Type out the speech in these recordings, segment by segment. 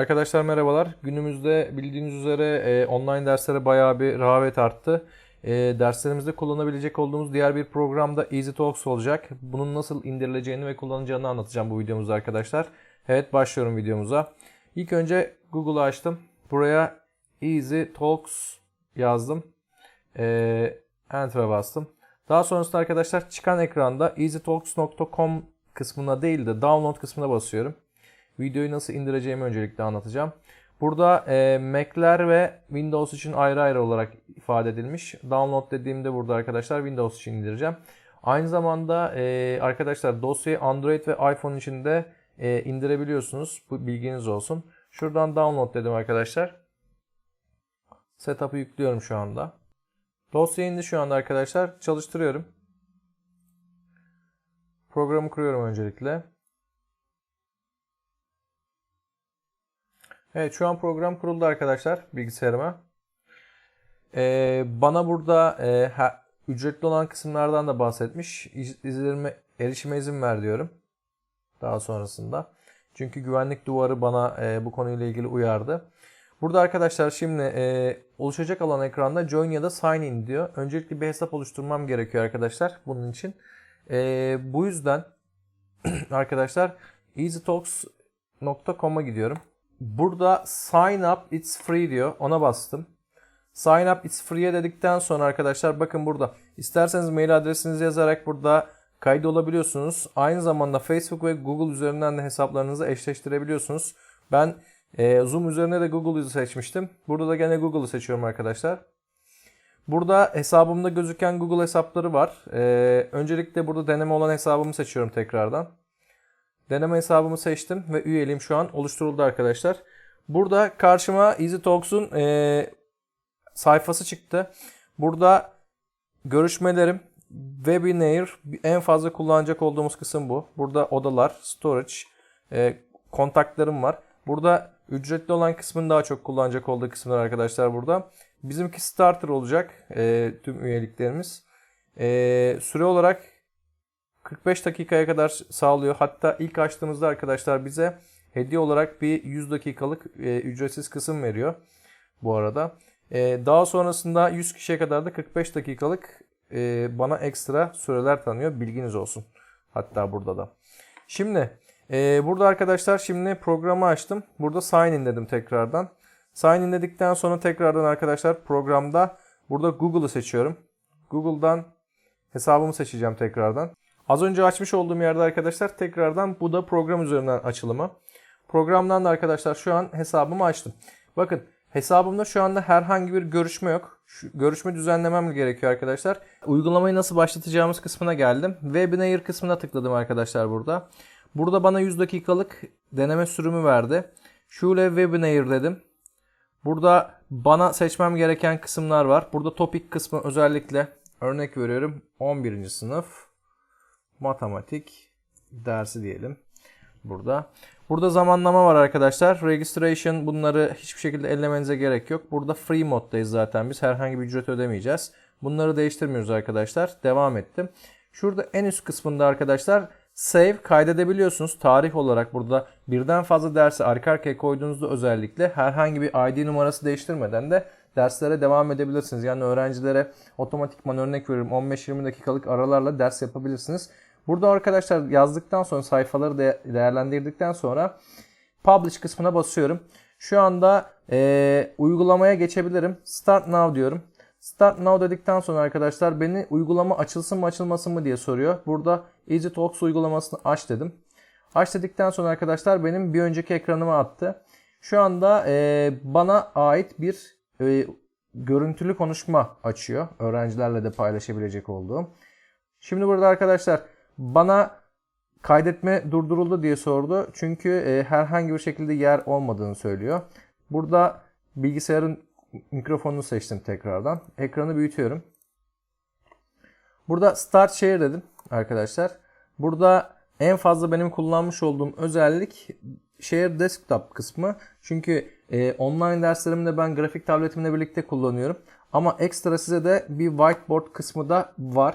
Arkadaşlar merhabalar. Günümüzde bildiğiniz üzere e, online derslere bayağı bir rağbet arttı. E, derslerimizde kullanabilecek olduğumuz diğer bir programda EasyTalks olacak. Bunun nasıl indirileceğini ve kullanacağını anlatacağım bu videomuzda arkadaşlar. Evet başlıyorum videomuza. İlk önce Google'ı açtım. Buraya EasyTalks yazdım. E, Enter'a bastım. Daha sonrasında arkadaşlar çıkan ekranda easytalks.com kısmına değil de download kısmına basıyorum. Videoyu nasıl indireceğimi öncelikle anlatacağım. Burada e, Mac'ler ve Windows için ayrı ayrı olarak ifade edilmiş. Download dediğimde burada arkadaşlar Windows için indireceğim. Aynı zamanda e, arkadaşlar dosyayı Android ve iPhone için de e, indirebiliyorsunuz. Bu bilginiz olsun. Şuradan download dedim arkadaşlar. Setup'ı yüklüyorum şu anda. Dosya indi şu anda arkadaşlar. Çalıştırıyorum. Programı kuruyorum öncelikle. Evet şu an program kuruldu arkadaşlar bilgisayarıma. Ee, bana burada e, ha, ücretli olan kısımlardan da bahsetmiş. İz, izlerime, erişime izin ver diyorum. Daha sonrasında. Çünkü güvenlik duvarı bana e, bu konuyla ilgili uyardı. Burada arkadaşlar şimdi e, oluşacak alan ekranda join ya da sign in diyor. Öncelikle bir hesap oluşturmam gerekiyor arkadaşlar bunun için. E, bu yüzden arkadaşlar easytalks.com'a gidiyorum. Burada sign up it's free diyor. Ona bastım. Sign up it's free'ye dedikten sonra arkadaşlar bakın burada isterseniz mail adresinizi yazarak burada kaydı olabiliyorsunuz. Aynı zamanda Facebook ve Google üzerinden de hesaplarınızı eşleştirebiliyorsunuz. Ben e, Zoom üzerine de Google'ı seçmiştim. Burada da gene Google'ı seçiyorum arkadaşlar. Burada hesabımda gözüken Google hesapları var. E, öncelikle burada deneme olan hesabımı seçiyorum tekrardan. Deneme hesabımı seçtim ve üyeliğim şu an oluşturuldu arkadaşlar. Burada karşıma EasyTalks'un e, sayfası çıktı. Burada görüşmelerim, webinar en fazla kullanacak olduğumuz kısım bu. Burada odalar, storage, e, kontaklarım var. Burada ücretli olan kısmın daha çok kullanacak olduğu kısımlar arkadaşlar burada. Bizimki starter olacak e, tüm üyeliklerimiz. E, süre olarak 45 dakikaya kadar sağlıyor. Hatta ilk açtığımızda arkadaşlar bize hediye olarak bir 100 dakikalık e, ücretsiz kısım veriyor bu arada. E, daha sonrasında 100 kişiye kadar da 45 dakikalık e, bana ekstra süreler tanıyor. Bilginiz olsun. Hatta burada da. Şimdi e, burada arkadaşlar şimdi programı açtım. Burada sign in dedim tekrardan. Sign in dedikten sonra tekrardan arkadaşlar programda burada Google'ı seçiyorum. Google'dan hesabımı seçeceğim tekrardan. Az önce açmış olduğum yerde arkadaşlar tekrardan bu da program üzerinden açılımı. Programdan da arkadaşlar şu an hesabımı açtım. Bakın hesabımda şu anda herhangi bir görüşme yok. Şu, görüşme düzenlemem gerekiyor arkadaşlar. Uygulamayı nasıl başlatacağımız kısmına geldim. Webinar kısmına tıkladım arkadaşlar burada. Burada bana 100 dakikalık deneme sürümü verdi. Şöyle webinar dedim. Burada bana seçmem gereken kısımlar var. Burada topic kısmı özellikle örnek veriyorum 11. sınıf matematik dersi diyelim burada. Burada zamanlama var arkadaşlar. Registration bunları hiçbir şekilde ellemenize gerek yok. Burada free moddayız zaten biz. Herhangi bir ücret ödemeyeceğiz. Bunları değiştirmiyoruz arkadaşlar. Devam ettim. Şurada en üst kısmında arkadaşlar save kaydedebiliyorsunuz. Tarih olarak burada birden fazla dersi arka arkaya koyduğunuzda özellikle herhangi bir ID numarası değiştirmeden de derslere devam edebilirsiniz. Yani öğrencilere otomatikman örnek veriyorum 15-20 dakikalık aralarla ders yapabilirsiniz. Burada arkadaşlar yazdıktan sonra sayfaları de değerlendirdikten sonra Publish kısmına basıyorum. Şu anda e, uygulamaya geçebilirim. Start Now diyorum. Start Now dedikten sonra arkadaşlar beni uygulama açılsın mı açılmasın mı diye soruyor. Burada EasyTalks uygulamasını aç dedim. Aç dedikten sonra arkadaşlar benim bir önceki ekranıma attı. Şu anda e, bana ait bir e, görüntülü konuşma açıyor. Öğrencilerle de paylaşabilecek olduğum. Şimdi burada arkadaşlar bana kaydetme durduruldu diye sordu. Çünkü e, herhangi bir şekilde yer olmadığını söylüyor. Burada bilgisayarın mikrofonunu seçtim tekrardan. Ekranı büyütüyorum. Burada Start Share dedim arkadaşlar. Burada en fazla benim kullanmış olduğum özellik Share Desktop kısmı. Çünkü e, online derslerimde ben grafik tabletimle birlikte kullanıyorum. Ama ekstra size de bir whiteboard kısmı da var.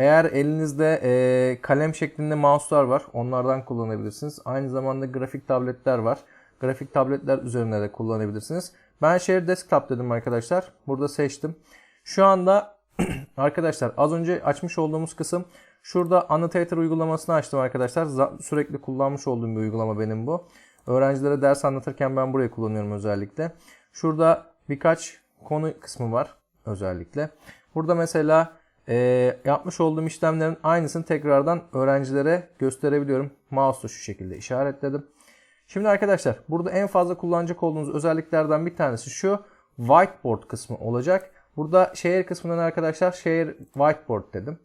Eğer elinizde e, kalem şeklinde mouse'lar var onlardan kullanabilirsiniz. Aynı zamanda grafik tabletler var. grafik tabletler üzerinde de kullanabilirsiniz. Ben Share Desktop dedim arkadaşlar. Burada seçtim. Şu anda arkadaşlar az önce açmış olduğumuz kısım şurada Annotator uygulamasını açtım arkadaşlar. Sürekli kullanmış olduğum bir uygulama benim bu. Öğrencilere ders anlatırken ben burayı kullanıyorum özellikle. Şurada birkaç konu kısmı var özellikle. Burada mesela e, yapmış olduğum işlemlerin aynısını tekrardan öğrencilere gösterebiliyorum. Mouse'la şu şekilde işaretledim. Şimdi arkadaşlar burada en fazla kullanacak olduğunuz özelliklerden bir tanesi şu whiteboard kısmı olacak. Burada share kısmından arkadaşlar share whiteboard dedim.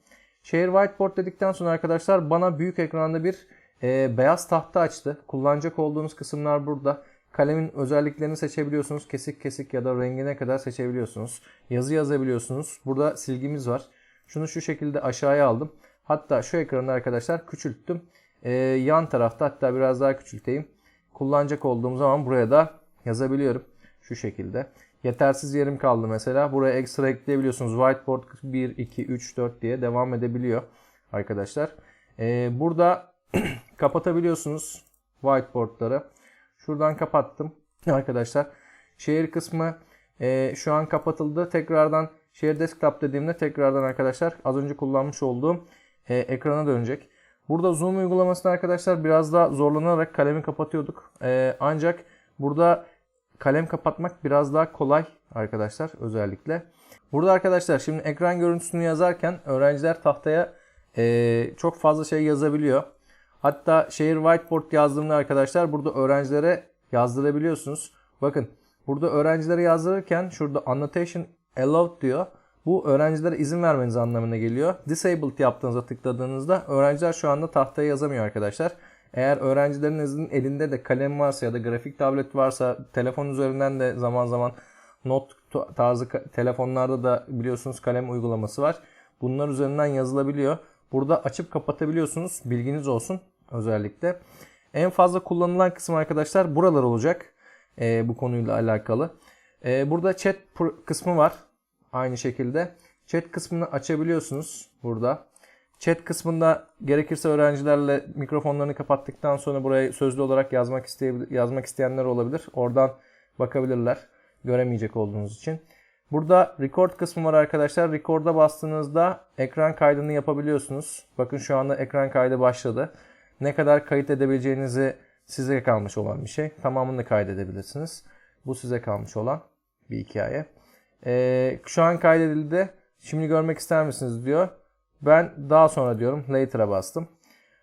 Share whiteboard dedikten sonra arkadaşlar bana büyük ekranda bir e, beyaz tahta açtı. Kullanacak olduğunuz kısımlar burada. Kalemin özelliklerini seçebiliyorsunuz. Kesik kesik ya da rengine kadar seçebiliyorsunuz. Yazı yazabiliyorsunuz. Burada silgimiz var. Şunu şu şekilde aşağıya aldım. Hatta şu ekranı arkadaşlar küçülttüm. E, yan tarafta hatta biraz daha küçülteyim. Kullanacak olduğum zaman buraya da yazabiliyorum. Şu şekilde. Yetersiz yerim kaldı mesela. Buraya ekstra ekleyebiliyorsunuz. Whiteboard 1, 2, 3, 4 diye devam edebiliyor arkadaşlar. Ee, burada kapatabiliyorsunuz whiteboardları. Şuradan kapattım arkadaşlar. Şehir kısmı e, şu an kapatıldı. Tekrardan Share Desktop dediğimde tekrardan arkadaşlar az önce kullanmış olduğum e, ekrana dönecek. Burada Zoom uygulamasını arkadaşlar biraz daha zorlanarak kalemi kapatıyorduk. E, ancak burada kalem kapatmak biraz daha kolay arkadaşlar özellikle. Burada arkadaşlar şimdi ekran görüntüsünü yazarken öğrenciler tahtaya e, çok fazla şey yazabiliyor. Hatta şehir whiteboard yazdığımda arkadaşlar burada öğrencilere yazdırabiliyorsunuz. Bakın burada öğrencilere yazdırırken şurada annotation allowed diyor. Bu öğrencilere izin vermeniz anlamına geliyor. Disabled yaptığınızda tıkladığınızda öğrenciler şu anda tahtaya yazamıyor arkadaşlar. Eğer öğrencilerinizin elinde de kalem varsa ya da grafik tablet varsa telefon üzerinden de zaman zaman not tarzı telefonlarda da biliyorsunuz kalem uygulaması var. Bunlar üzerinden yazılabiliyor. Burada açıp kapatabiliyorsunuz. Bilginiz olsun özellikle. En fazla kullanılan kısım arkadaşlar buralar olacak. Ee, bu konuyla alakalı. Ee, burada chat kısmı var. Aynı şekilde. Chat kısmını açabiliyorsunuz burada. Chat kısmında gerekirse öğrencilerle mikrofonlarını kapattıktan sonra buraya sözlü olarak yazmak isteyebilir, yazmak isteyenler olabilir. Oradan bakabilirler. Göremeyecek olduğunuz için. Burada record kısmı var arkadaşlar. Record'a bastığınızda ekran kaydını yapabiliyorsunuz. Bakın şu anda ekran kaydı başladı. Ne kadar kayıt edebileceğinizi size kalmış olan bir şey. Tamamını kaydedebilirsiniz. Bu size kalmış olan bir hikaye. Ee, şu an kaydedildi. Şimdi görmek ister misiniz diyor. Ben daha sonra diyorum. Later'a bastım.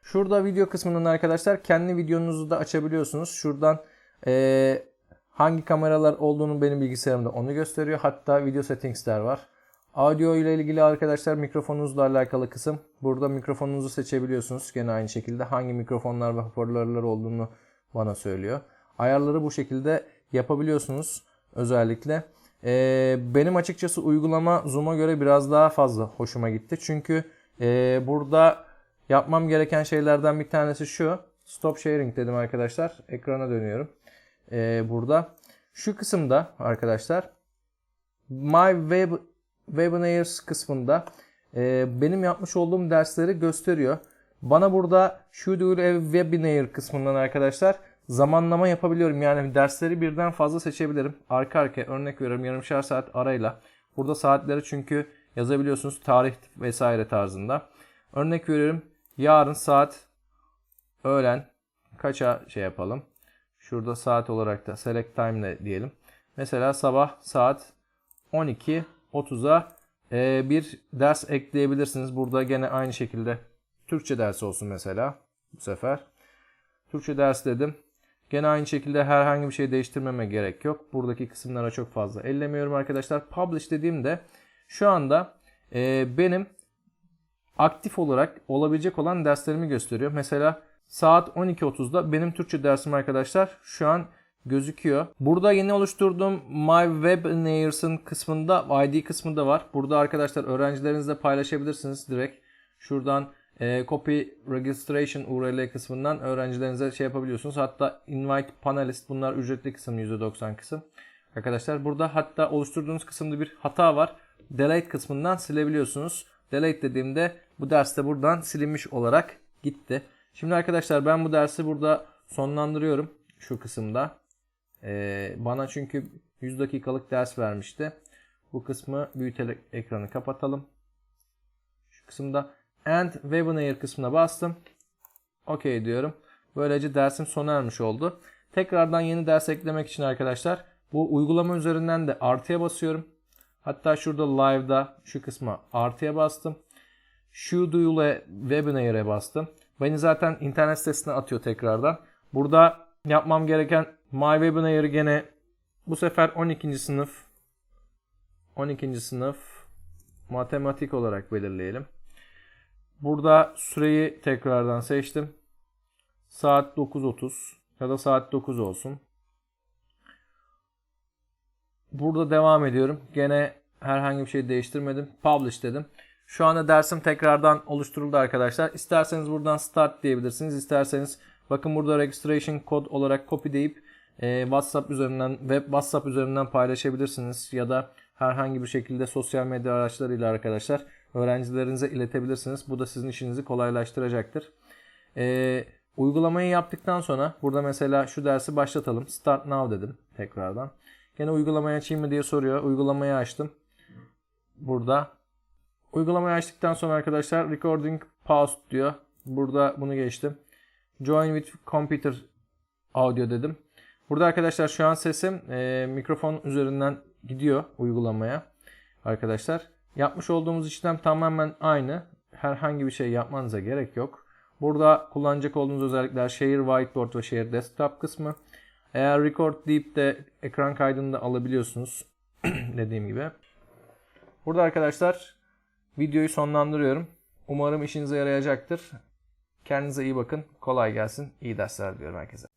Şurada video kısmından arkadaşlar kendi videonuzu da açabiliyorsunuz. Şuradan ee, hangi kameralar olduğunu benim bilgisayarımda onu gösteriyor. Hatta video settingsler var. Audio ile ilgili arkadaşlar mikrofonunuzla alakalı kısım. Burada mikrofonunuzu seçebiliyorsunuz. Gene aynı şekilde hangi mikrofonlar ve hoparlörler olduğunu bana söylüyor. Ayarları bu şekilde yapabiliyorsunuz özellikle. Ee, benim açıkçası uygulama Zoom'a göre biraz daha fazla hoşuma gitti. Çünkü e, burada yapmam gereken şeylerden bir tanesi şu. Stop sharing dedim arkadaşlar. Ekrana dönüyorum. Ee, burada. Şu kısımda arkadaşlar My Web Webinars kısmında e, benim yapmış olduğum dersleri gösteriyor. Bana burada Schedule a Webinar kısmından arkadaşlar zamanlama yapabiliyorum. Yani dersleri birden fazla seçebilirim. Arka arkaya örnek veriyorum yarımşar saat arayla. Burada saatleri çünkü yazabiliyorsunuz tarih vesaire tarzında. Örnek veriyorum yarın saat öğlen kaça şey yapalım. Şurada saat olarak da select time diyelim. Mesela sabah saat 12.30'a e, bir ders ekleyebilirsiniz. Burada gene aynı şekilde Türkçe dersi olsun mesela bu sefer. Türkçe ders dedim. Gene aynı şekilde herhangi bir şey değiştirmeme gerek yok. Buradaki kısımlara çok fazla ellemiyorum arkadaşlar. Publish dediğimde şu anda e, benim aktif olarak olabilecek olan derslerimi gösteriyor. Mesela saat 12.30'da benim Türkçe dersim arkadaşlar şu an gözüküyor. Burada yeni oluşturduğum My Webinars'ın kısmında ID kısmı da var. Burada arkadaşlar öğrencilerinizle paylaşabilirsiniz direkt. Şuradan e, copy registration URL kısmından öğrencilerinize şey yapabiliyorsunuz. Hatta invite panelist bunlar ücretli kısım %90 kısım. Arkadaşlar burada hatta oluşturduğunuz kısımda bir hata var. Delete kısmından silebiliyorsunuz. Delete dediğimde bu derste buradan silinmiş olarak gitti. Şimdi arkadaşlar ben bu dersi burada sonlandırıyorum şu kısımda. Ee, bana çünkü 100 dakikalık ders vermişti. Bu kısmı büyüterek ekranı kapatalım. Şu kısımda End Webinar kısmına bastım. OK diyorum. Böylece dersim sona ermiş oldu. Tekrardan yeni ders eklemek için arkadaşlar bu uygulama üzerinden de artıya basıyorum. Hatta şurada live'da şu kısma artıya bastım. Şu duyula webinar'e bastım. Beni zaten internet sitesine atıyor tekrardan. Burada yapmam gereken My Webinar'ı gene bu sefer 12. sınıf 12. sınıf matematik olarak belirleyelim. Burada süreyi tekrardan seçtim. Saat 9.30 ya da saat 9 olsun. Burada devam ediyorum. Gene herhangi bir şey değiştirmedim. Publish dedim. Şu anda dersim tekrardan oluşturuldu arkadaşlar. İsterseniz buradan start diyebilirsiniz. İsterseniz bakın burada registration kod olarak copy deyip e, WhatsApp üzerinden web WhatsApp üzerinden paylaşabilirsiniz ya da herhangi bir şekilde sosyal medya araçlarıyla arkadaşlar öğrencilerinize iletebilirsiniz. Bu da sizin işinizi kolaylaştıracaktır. E, uygulamayı yaptıktan sonra burada mesela şu dersi başlatalım. Start now dedim tekrardan. Gene uygulamayı açayım mı diye soruyor. Uygulamayı açtım. Burada Uygulamayı açtıktan sonra arkadaşlar recording paused diyor. Burada bunu geçtim. Join with computer audio dedim. Burada arkadaşlar şu an sesim e, mikrofon üzerinden gidiyor uygulamaya. Arkadaşlar yapmış olduğumuz işlem tamamen aynı. Herhangi bir şey yapmanıza gerek yok. Burada kullanacak olduğunuz özellikler Share Whiteboard ve Share Desktop kısmı. Eğer record deyip de ekran kaydını da alabiliyorsunuz. dediğim gibi. Burada arkadaşlar videoyu sonlandırıyorum. Umarım işinize yarayacaktır. Kendinize iyi bakın. Kolay gelsin. İyi dersler diliyorum herkese.